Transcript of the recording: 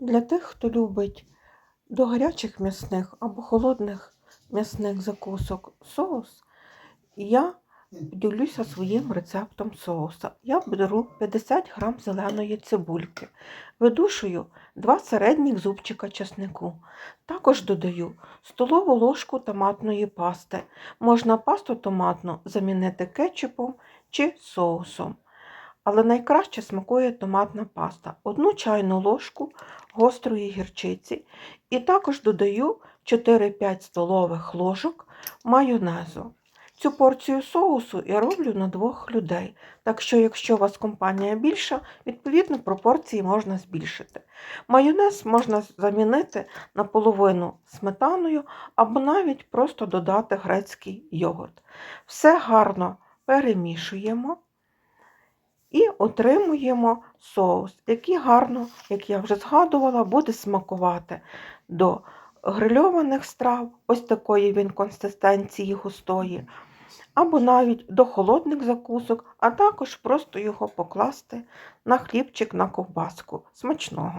Для тих, хто любить до гарячих м'ясних або холодних м'ясних закусок соус, я ділюся своїм рецептом соуса. Я беру 50 г зеленої цибульки, видушую 2 середніх зубчика чеснику. Також додаю столову ложку томатної пасти. Можна пасту томатну замінити кетчупом чи соусом. Але найкраще смакує томатна паста. Одну чайну ложку гострої гірчиці і також додаю 4-5 столових ложок майонезу. Цю порцію соусу я роблю на двох людей. Так що, якщо у вас компанія більша, відповідно пропорції можна збільшити. Майонез можна замінити наполовину сметаною або навіть просто додати грецький йогурт. Все гарно перемішуємо отримуємо соус, який гарно, як я вже згадувала, буде смакувати до грильованих страв, ось такої він консистенції густої, або навіть до холодних закусок, а також просто його покласти на хлібчик на ковбаску. Смачного!